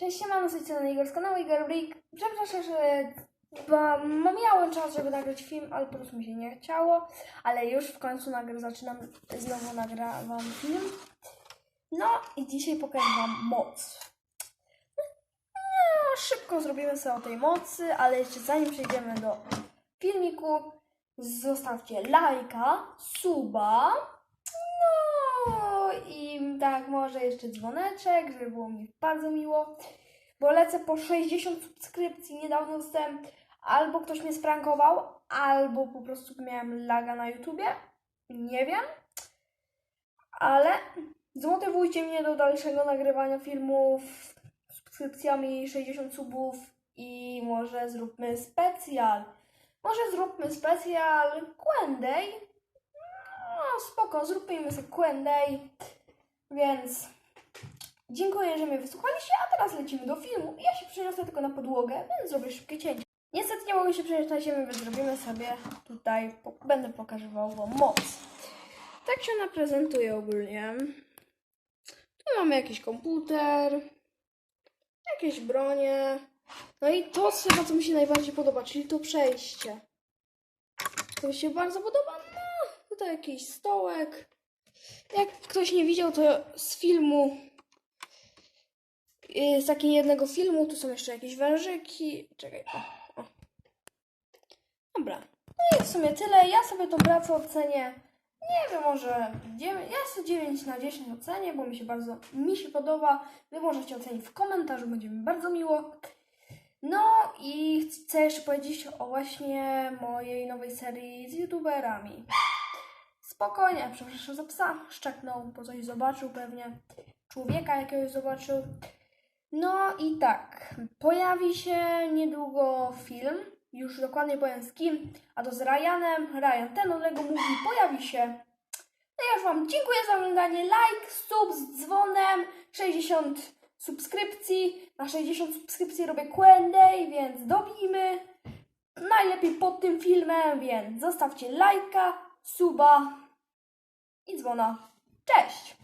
Cześć, siemano, z tej Igor z kanału Igor Blik. Przepraszam, że bo no, miałem czas, żeby nagrać film, ale po prostu mi się nie chciało. Ale już w końcu nagry, zaczynam, znowu nagrywam film. No i dzisiaj pokażę Wam moc. No, szybko zrobimy sobie o tej mocy, ale jeszcze zanim przejdziemy do filmiku, zostawcie lajka, suba, no i tak może jeszcze dzwoneczek, żeby było mi bardzo miło, bo lecę po 60 subskrypcji, niedawno dostałem, albo ktoś mnie sprankował, albo po prostu miałem laga na YouTubie, nie wiem, ale zmotywujcie mnie do dalszego nagrywania filmów subskrypcjami 60 subów i może zróbmy specjal. Może zróbmy specjal Q&A. Spoko, zróbmy sobie Q&A. Więc dziękuję, że mnie wysłuchaliście, a teraz lecimy do filmu. Ja się przeniosę tylko na podłogę, więc zrobię szybkie cięcie. Niestety nie mogę się przenieść na ziemię, więc zrobimy sobie tutaj, po, będę pokazywał wam moc. Tak się ona prezentuje ogólnie. Tu mamy jakiś komputer, jakieś bronie. No i to co mi się najbardziej podoba, czyli to przejście. To mi się bardzo podoba. Jakiś stołek. Jak ktoś nie widział, to z filmu, yy, z takiego jednego filmu, tu są jeszcze jakieś wężyki. Czekaj, o, o. Dobra. No i w sumie tyle. Ja sobie tą pracę ocenię, nie wiem, może 9, ja sobie 9 na 10 ocenię, bo mi się bardzo, mi się podoba. Wy możecie ocenić w komentarzu, będzie mi bardzo miło. No i chcę jeszcze powiedzieć o właśnie mojej nowej serii z youtuberami. Spokojnie, przepraszam za psa, szczeknął, bo coś zobaczył pewnie. Człowieka jakiegoś zobaczył. No i tak, pojawi się niedługo film, już dokładnie powiem z kim, a to z Ryanem. Ryan, ten od Lego mówi, pojawi się. No ja już Wam dziękuję za oglądanie, like, sub z dzwonem, 60 subskrypcji. Na 60 subskrypcji robię Q&A, więc dobijmy. Najlepiej pod tym filmem, więc zostawcie lajka, suba i dzwona. Cześć!